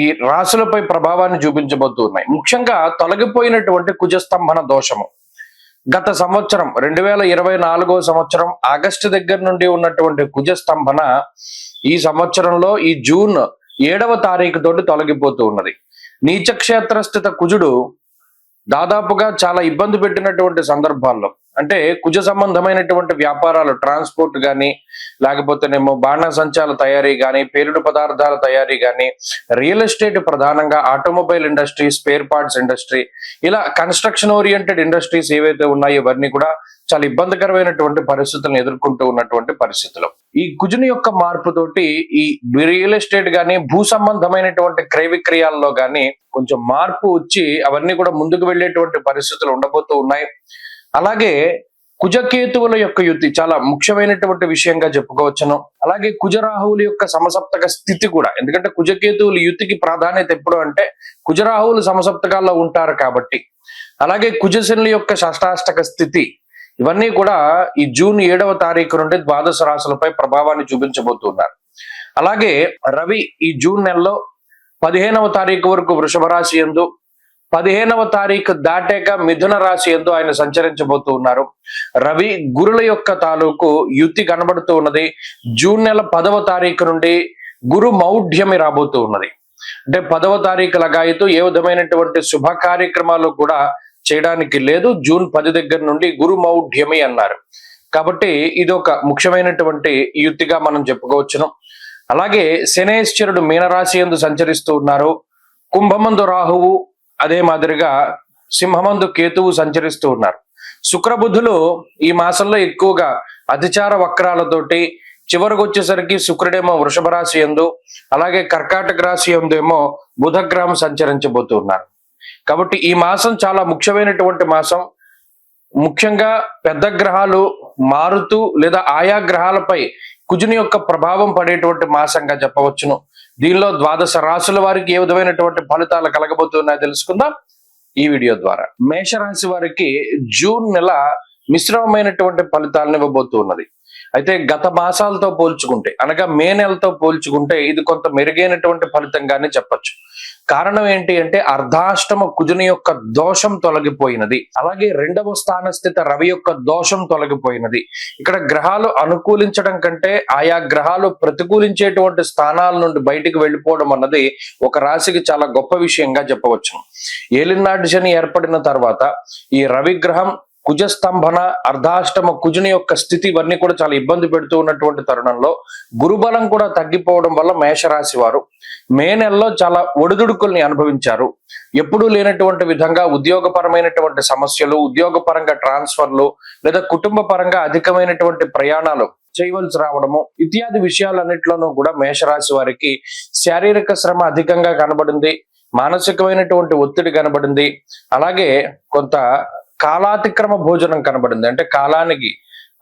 ఈ రాశులపై ప్రభావాన్ని చూపించబోతూ ఉన్నాయి. ముఖ్యంగా తొలగిపోయినటువంటి కుజస్తంభన దోషము. గత సంవత్సరం రెండు వేల ఇరవై నాలుగో సంవత్సరం ఆగస్టు దగ్గర నుండి ఉన్నటువంటి కుజస్తంభన ఈ సంవత్సరంలో ఈ జూన్ ఏడవ తారీఖు తోటి తొలగిపోతూ ఉన్నది. నీచక్షేత్రస్థిత కుజుడు దాదాపుగా చాలా ఇబ్బంది పెట్టినటువంటి సందర్భాల్లో అంటే కుజ సంబంధమైనటువంటి వ్యాపారాలు ట్రాన్స్పోర్ట్ కానీ లేకపోతేనేమో బాణసంచాల తయారీ కానీ పేరుడు పదార్థాల తయారీ కానీ రియల్ ఎస్టేట్ ప్రధానంగా automobile industry spare parts industry ఇలా కన్స్ట్రక్షన్ ఓరియంటెడ్ ఇండస్ట్రీస్ ఏవైతే ఉన్నాయో ఇవన్నీ కూడా చాలా ఇబ్బందికరమైనటువంటి పరిస్థితులను ఎదుర్కొంటూ ఉన్నటువంటి పరిస్థితులు. ఈ కుజుని యొక్క మార్పుతోటి ఈ రియల్ ఎస్టేట్ గానీ భూ సంబంధమైనటువంటి క్రయ విక్రయాల్లో గానీ కొంచెం మార్పు వచ్చి అవన్నీ కూడా ముందుకు వెళ్ళేటువంటి పరిస్థితులు ఉండబోతూ ఉన్నాయి. అలాగే కుజకేతువుల యొక్క యుతి చాలా ముఖ్యమైనటువంటి విషయంగా చెప్పుకోవచ్చును. అలాగే కుజరాహువుల యొక్క సమసప్తక స్థితి కూడా. ఎందుకంటే కుజకేతువుల యుతికి ప్రాధాన్యత ఎప్పుడు అంటే కుజరాహువులు సమసప్తకాల్లో ఉంటారు కాబట్టి. అలాగే కుజశనుల యొక్క షష్టాష్టక స్థితి. ఇవన్నీ కూడా ఈ జూన్ ఏడవ తారీఖు నుండి ద్వాదశ రాశులపై ప్రభావాన్ని చూపించబోతున్నారు. అలాగే రవి ఈ జూన్ నెలలో పదిహేనవ తారీఖు వరకు వృషభ రాశి ఎందు పదిహేనవ తారీఖు దాటాక మిథున రాశి ఎందు ఆయన సంచరించబోతూ ఉన్నారు. రవి గురుల యొక్క తాలూకు యుతి కనబడుతూ ఉన్నది. జూన్ నెల పదవ తారీఖు నుండి గురు మౌఢ్యమి రాబోతూ ఉన్నది. అంటే పదవ తారీఖు లగాయితూ ఏ విధమైనటువంటి శుభ కార్యక్రమాలు కూడా చేయడానికి లేదు. జూన్ పది దగ్గర నుండి గురు మౌఢ్యమి అన్నారు. కాబట్టి ఇది ఒక ముఖ్యమైనటువంటి యుక్తిగా మనం చెప్పుకోవచ్చును. అలాగే శనేశ్వరుడు మీనరాశి ఎందు సంచరిస్తూ ఉన్నారు. కుంభమందు రాహువు అదే మాదిరిగా సింహమందు కేతువు సంచరిస్తూ ఉన్నారు. శుక్రబుధులు ఈ మాసంలో ఎక్కువగా అతిచార వక్రాలతోటి చివరికి వచ్చేసరికి శుక్రుడేమో వృషభ రాశి ఎందు అలాగే కర్కాటక రాశి ఎందు ఏమో బుధగ్రహం సంచరించబోతూ ఉన్నారు. కాబట్టి ఈ మాసం చాలా ముఖ్యమైనటువంటి మాసం. ముఖ్యంగా పెద్ద గ్రహాలు మారుతూ లేదా ఆయా గ్రహాలపై కుజుని యొక్క ప్రభావం పడేటువంటి మాసంగా చెప్పవచ్చును. దీనిలో ద్వాదశ రాశుల వారికి ఏ విధమైనటువంటి ఫలితాలు కలగబోతున్నాయో తెలుసుకుందాం ఈ వీడియో ద్వారా. మేషరాశి వారికి జూన్ నెల మిశ్రమమైనటువంటి ఫలితాలను ఇవ్వబోతున్నది. అయితే గత మాసాలతో పోల్చుకుంటే అనగా మే నెలతో పోల్చుకుంటే ఇది కొంత మెరుగైనటువంటి ఫలితంగానే చెప్పొచ్చు. కారణం ఏంటి అంటే అర్ధాష్టమ కుజుని యొక్క దోషం తొలగిపోయినది. అలాగే రెండవ స్థాన స్థిత రవి యొక్క దోషం తొలగిపోయినది. ఇక్కడ గ్రహాలు అనుకూలించడం కంటే ఆయా గ్రహాలు ప్రతికూలించేటువంటి స్థానాల నుండి బయటికి వెళ్ళిపోవడం అన్నది ఒక రాశికి చాలా గొప్ప విషయంగా చెప్పవచ్చు. ఏలినాటి శని ఏర్పడిన తర్వాత ఈ రవి గ్రహం కుజస్తంభన అర్ధాష్టమ కుజుని యొక్క స్థితి ఇవన్నీ కూడా చాలా ఇబ్బంది పెడుతూ ఉన్నటువంటి తరుణంలో గురుబలం కూడా తగ్గిపోవడం వల్ల మేషరాశి వారు మే నెలలో చాలా ఒడిదుడుకుల్ని అనుభవించారు. ఎప్పుడూ లేనటువంటి విధంగా ఉద్యోగపరమైనటువంటి సమస్యలు ఉద్యోగపరంగా ట్రాన్స్ఫర్లు లేదా కుటుంబ పరంగా అధికమైనటువంటి ప్రయాణాలు చేయవలసి రావడము ఇత్యాది విషయాలన్నింటిలోనూ కూడా మేషరాశి వారికి శారీరక శ్రమ అధికంగా కనబడింది మానసికమైనటువంటి ఒత్తిడి కనబడింది. అలాగే కొంత కాలాతిక్రమ భోజనం కనబడింది. అంటే కాలానికి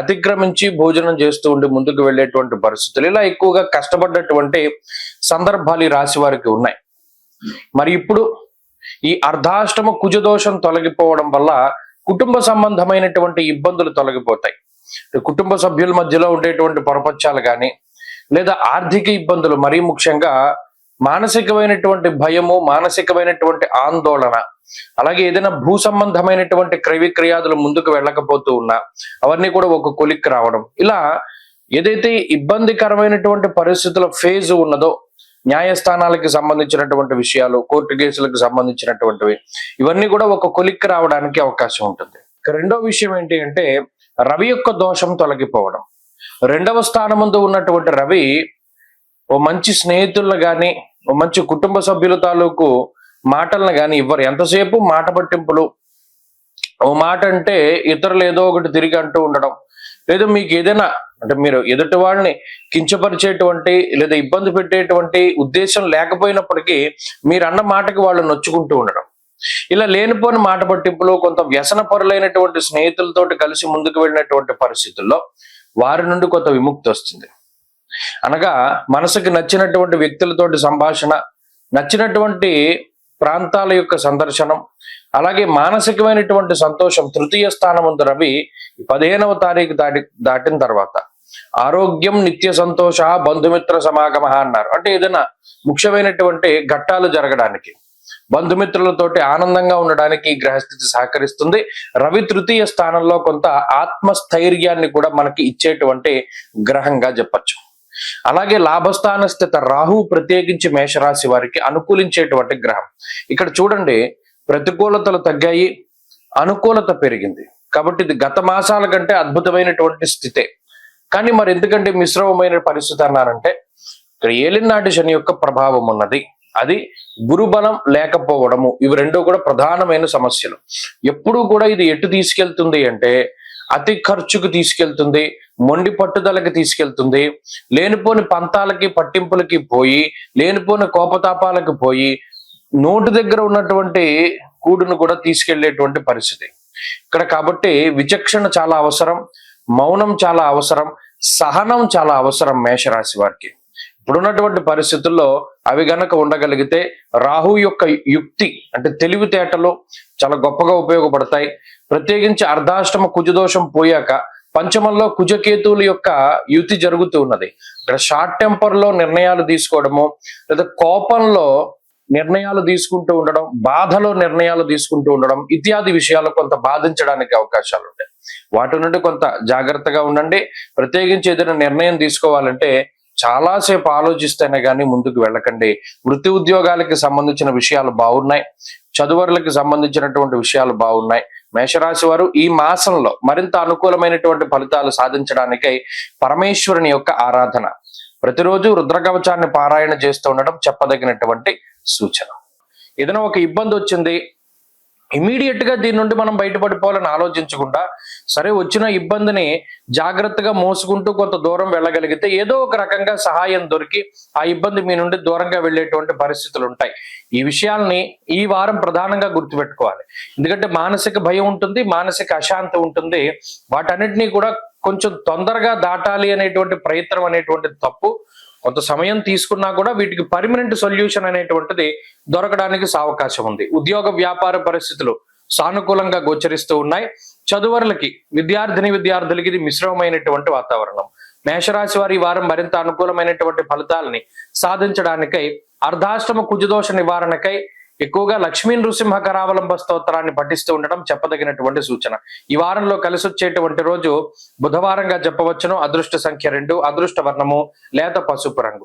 అతిక్రమించి భోజనం చేస్తూ ఉండి ముందుకు వెళ్ళేటువంటి పరిస్థితులు. ఇలా ఎక్కువగా కష్టపడ్డటువంటి సందర్భాలు ఈ రాశి వారికి ఉన్నాయి. మరి ఇప్పుడు ఈ అర్ధాష్టమ కుజదోషం తొలగిపోవడం వల్ల కుటుంబ సంబంధమైనటువంటి ఇబ్బందులు తొలగిపోతాయి. కుటుంబ సభ్యుల మధ్యలో ఉండేటువంటి పొరపచ్చాలు కానీ లేదా ఆర్థిక ఇబ్బందులు మరీ ముఖ్యంగా మానసికమైనటువంటి భయము మానసికమైనటువంటి ఆందోళన అలాగే ఏదైనా భూ సంబంధమైనటువంటి క్రయవిక్రయాదులు ముందుకు వెళ్ళకపోతూ ఉన్నా అవన్నీ కూడా ఒక కొలిక్కి రావడం. ఇలా ఏదైతే ఇబ్బందికరమైనటువంటి పరిస్థితుల ఫేజ్ ఉన్నదో న్యాయస్థానాలకి సంబంధించినటువంటి విషయాలు కోర్టు కేసులకు సంబంధించినటువంటివి ఇవన్నీ కూడా ఒక కొలిక్కి రావడానికి అవకాశం ఉంటుంది. రెండో విషయం ఏంటి అంటే రవి యొక్క దోషం తొలగిపోవడం. రెండవ స్థానం ముందు ఉన్నటువంటి రవి ఓ మంచి స్నేహితులను కానీ మంచి కుటుంబ సభ్యుల తాలూకు మాటలను కానీ ఇవ్వరు. ఎంతసేపు మాట పట్టింపులు? ఓ మాట అంటే ఇతరులు ఏదో ఒకటి తిరిగి అంటూ ఉండడం. లేదా మీకు ఏదైనా అంటే మీరు ఎదుటి వాళ్ళని కించపరిచేటువంటి లేదా ఇబ్బంది పెట్టేటువంటి ఉద్దేశం లేకపోయినప్పటికీ మీరు అన్న మాటకి వాళ్ళు నొచ్చుకుంటూ ఉండడం. ఇలా లేనిపోని మాట పట్టింపులు కొంత వ్యసన పరులైనటువంటి స్నేహితులతోటి కలిసి ముందుకు వెళ్ళినటువంటి పరిస్థితుల్లో వారి నుండి కొంత విముక్తి వస్తుంది. అనగా మనసుకు నచ్చినటువంటి వ్యక్తులతోటి సంభాషణ నచ్చినటువంటి ప్రాంతాల యొక్క సందర్శనం అలాగే మానసికమైనటువంటి సంతోషం తృతీయ స్థానం ఉంది రవి పదిహేనవ తారీఖు దాటి దాటిన తర్వాత ఆరోగ్యం నిత్య సంతోష బంధుమిత్ర సమాగమ అన్నారు. అంటే ఏదైనా ముఖ్యమైనటువంటి ఘట్టాలు జరగడానికి బంధుమిత్రులతోటి ఆనందంగా ఉండడానికి ఈ గ్రహస్థితి సహకరిస్తుంది. రవి తృతీయ స్థానంలో కొంత ఆత్మస్థైర్యాన్ని కూడా మనకి ఇచ్చేటువంటి గ్రహంగా చెప్పచ్చు. అలాగే లాభస్థాన స్థిత రాహు ప్రత్యేకించి మేషరాశి వారికి అనుకూలించేటువంటి గ్రహం. ఇక్కడ చూడండి ప్రతికూలతలు తగ్గాయి అనుకూలత పెరిగింది. కాబట్టి ఇది గత మాసాల కంటే అద్భుతమైనటువంటి స్థితే. కానీ మరి ఎందుకంటే మిశ్రమమైన పరిస్థితి అన్నారంటే ఇక్కడ ఏలినాటి శని యొక్క ప్రభావం ఉన్నది. అది గురుబలం లేకపోవడము. ఇవి రెండు కూడా ప్రధానమైన సమస్యలు. ఎప్పుడూ కూడా ఇది ఎటు తీసుకెళ్తుంది అంటే అతి ఖర్చుకు తీసుకెళ్తుంది మొండి పట్టుదలకి తీసుకెళ్తుంది లేనిపోని పంతాలకి పట్టింపులకి పోయి లేనిపోని కోపతాపాలకు పోయి నోటు దగ్గర ఉన్నటువంటి కూడును కూడా తీసుకెళ్ళేటువంటి పరిస్థితి. ఇక్కడ కాబట్టి విచక్షణ చాలా అవసరం మౌనం చాలా అవసరం సహనం చాలా అవసరం మేషరాశి వారికి. ఇప్పుడున్నటువంటి పరిస్థితుల్లో అవి గనక ఉండగలిగితే రాహు యొక్క యుక్తి అంటే తెలివితేటలు చాలా గొప్పగా ఉపయోగపడతాయి. ప్రత్యేకించి అర్ధాష్టమ కుజదోషం పోయాక పంచమంలో కుజకేతువుల యొక్క యుతి జరుగుతూ ఉన్నది. ఇక్కడ షార్ట్ టెంపర్లో నిర్ణయాలు తీసుకోవడము లేదా కోపంలో నిర్ణయాలు తీసుకుంటూ ఉండడం బాధలో నిర్ణయాలు తీసుకుంటూ ఉండడం ఇత్యాది విషయాలు కొంత బాధించడానికి అవకాశాలు ఉంటాయి. వాటి నుండి కొంత జాగ్రత్తగా ఉండండి. ప్రత్యేకించి ఏదైనా నిర్ణయం తీసుకోవాలంటే చాలాసేపు ఆలోచిస్తేనే కానీ ముందుకు వెళ్ళకండి. వృత్తి ఉద్యోగాలకి సంబంధించిన విషయాలు బాగున్నాయి. చదువరులకి సంబంధించినటువంటి విషయాలు బాగున్నాయి. మేషరాశి వారు ఈ మాసంలో మరింత అనుకూలమైనటువంటి ఫలితాలు సాధించడానికై పరమేశ్వరుని యొక్క ఆరాధన. ప్రతిరోజు రుద్రకవచాన్ని పారాయణ చేస్తూ ఉండడం చెప్పదగినటువంటి సూచన. ఏదైనా ఒక ఇబ్బంది వచ్చింది ఇమీడియట్గా దీని నుండి మనం బయటపడిపోవాలని ఆలోచించకుండా సరే వచ్చిన ఇబ్బందిని జాగ్రత్తగా మోసుకుంటూ కొంత దూరం వెళ్ళగలిగితే ఏదో ఒక రకంగా సహాయం దొరికి ఆ ఇబ్బంది మీ నుండి దూరంగా వెళ్ళేటువంటి పరిస్థితులు ఉంటాయి. ఈ విషయాల్ని ఈ వారం ప్రధానంగా గుర్తుపెట్టుకోవాలి. ఎందుకంటే మానసిక భయం ఉంటుంది మానసిక అశాంతి ఉంటుంది. వాటన్నిటినీ కూడా కొంచెం తొందరగా దాటాలి అనేటువంటి ప్రయత్నం అనేటువంటి తప్పు కొంత సమయం తీసుకున్నా కూడా వీటికి పర్మనెంట్ సొల్యూషన్ అనేటువంటిది దొరకడానికి అవకాశం ఉంది. ఉద్యోగ వ్యాపార పరిస్థితులు సానుకూలంగా గోచరిస్తూ ఉన్నాయి. చదువరులకి విద్యార్థిని విద్యార్థులకి ఇది మిశ్రమమైనటువంటి వాతావరణం. మేషరాశి వారి వారం మరింత అనుకూలమైనటువంటి ఫలితాలని సాధించడానికై అర్ధాష్టమ కుజదోష నివారణకై ఎక్కువగా లక్ష్మీ నృసింహ కరావలంబ స్తోత్రాన్ని పఠిస్తూ ఉండడం చెప్పదగినటువంటి సూచన. ఈ వారంలో కలిసి వచ్చేటువంటి రోజు బుధవారంగా చెప్పవచ్చును అదృష్ట సంఖ్య రెండు అదృష్ట వర్ణము లేత పసుపు రంగు.